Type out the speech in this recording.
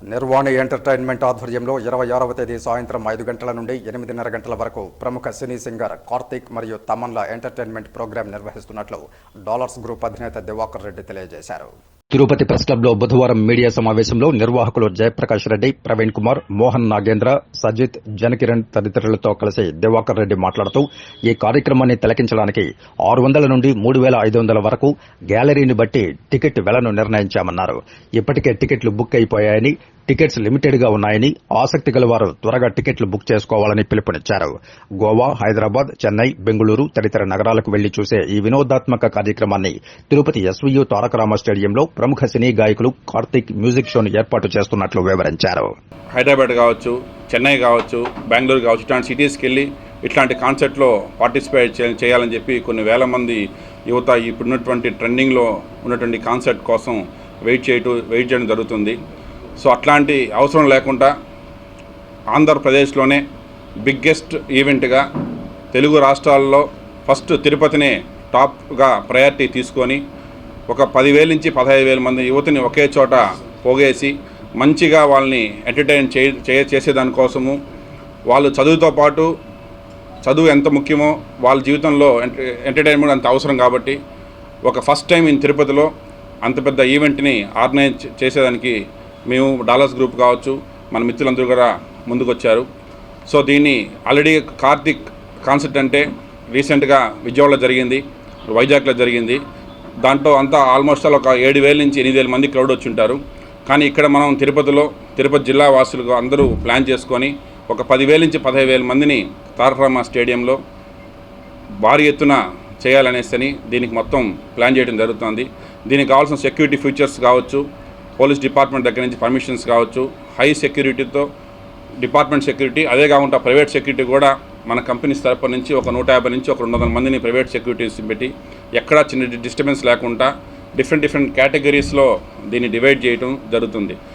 నిర్వాణి entertainment ఆధ్వర్యంలో ఇరవై ఆరవ తేదీ సాయంత్రం ఐదు గంటల నుండి ఎనిమిదిన్నర గంటల వరకు ప్రముఖ సినీ సింగర్ కార్తీక్ మరియు తమన్ల ఎంటర్టైన్మెంట్ ప్రోగ్రాం నిర్వహిస్తున్నట్లు డాలర్స్ గ్రూప్ అధినేత దివాకర్ రెడ్డి తెలియజేశారు. తిరుపతి ప్రెస్ క్లబ్లో బుధవారం మీడియా సమావేశంలో నిర్వాహకులు జయప్రకాష్ రెడ్డి ప్రవీణ్ కుమార్ మోహన్ నాగేంద్ర సజిత్ జనకిరణ్ తదితరులతో కలిసి దివాకర్ రెడ్డి మాట్లాడుతూ ఈ కార్యక్రమాన్ని తిలకించడానికి ఆరు వందల నుండి మూడు వేల ఐదు వందల వరకు గ్యాలరీని బట్టి టికెట్ వెలను నిర్ణయించామన్నారు. ఇప్పటికే టికెట్లు బుక్ అయిపోయాయని టికెట్స్ లిమిటెడ్గా ఉన్నాయని ఆసక్తి గల వారు త్వరగా టికెట్లు బుక్ చేసుకోవాలని పిలుపునిచ్చారు. గోవా హైదరాబాద్ చెన్నై బెంగళూరు తదితర నగరాలకు వెళ్ళి చూసే ఈ వినోదాత్మక కార్యక్రమాన్ని తిరుపతి ఎస్వీయు తారకరామ స్టేడియంలో ప్రముఖ సినీ గాయకులు కార్తీక్ మ్యూజిక్ షోను ఏర్పాటు చేస్తున్నట్లు వివరించారు. హైదరాబాద్ కావచ్చు చెన్నై కావచ్చు బెంగళూరు కావచ్చు ఇట్లాంటి సిటీస్కి వెళ్ళి ఇట్లాంటి కాన్సెప్ట్లో పార్టిసిపేట్ చేయాలని చెప్పి కొన్ని వేల మంది యువత ఇప్పుడున్నటువంటి ట్రెండింగ్లో ఉన్నటువంటి కాన్సెప్ట్ కోసం వెయిట్ చేయటం వెయిట్ చేయడం జరుగుతుంది. సో అట్లాంటి అవసరం లేకుండా ఆంధ్రప్రదేశ్లోనే బిగ్గెస్ట్ ఈవెంట్గా తెలుగు రాష్ట్రాల్లో ఫస్ట్ తిరుపతినే టాప్గా ప్రయారిటీ తీసుకొని ఒక పదివేల నుంచి పదహైదు వేల మంది యువతిని ఒకే చోట పోగేసి మంచిగా వాళ్ళని ఎంటర్టైన్ చే చేసేదానికోసము వాళ్ళు చదువుతో పాటు చదువు ఎంత ముఖ్యమో వాళ్ళ జీవితంలో ఎంట- ఎంటర్టైన్మెంట్ అంత అవసరం కాబట్టి ఒక ఫస్ట్ టైం ఇన్ తిరుపతిలో అంత పెద్ద ఈవెంట్ని ఆర్గనైజ్ చేసేదానికి మేము డాలర్స్ గ్రూప్ కావచ్చు మన మిత్రులందరూ కూడా ముందుకొచ్చారు. సో దీన్ని ఆల్రెడీ కార్తిక్ కాన్సెప్ట్ అంటే రీసెంట్గా విజయవాడలో జరిగింది వైజాగ్లో జరిగింది. దాంట్లో అంతా ఆల్మోస్ట్ ఆల్ ఒక ఏడు వేల నుంచి ఎనిమిది వేల మంది క్రౌడ్ వచ్చి ఉంటారు. కానీ ఇక్కడ మనం తిరుపతిలో తిరుపతి జిల్లా వాసులు అందరూ ప్లాన్ చేసుకొని ఒక పదివేల నుంచి పదహైదు వేల మందిని తారకరామ స్టేడియంలో భారీ ఎత్తున చేయాలనేసి దీనికి మొత్తం ప్లాన్ చేయడం జరుగుతుంది. దీనికి కావాల్సిన సెక్యూరిటీ ఫీచర్స్ కావచ్చు పోలీస్ డిపార్ట్మెంట్ దగ్గర నుంచి పర్మిషన్స్ కావచ్చు హై సెక్యూరిటీతో డిపార్ట్మెంట్ సెక్యూరిటీ అదే కాకుండా ప్రైవేట్ సెక్యూరిటీ కూడా మన కంపెనీస్ తరపు నుంచి ఒక నూట యాభై నుంచి ఒక రెండు వందల మందిని ప్రైవేట్ సెక్యూరిటీస్ పెట్టి ఎక్కడా చిన్న డిస్టర్బెన్స్ లేకుండా డిఫరెంట్ డిఫరెంట్ కేటగిరీస్లో దీన్ని డివైడ్ చేయడం జరుగుతుంది.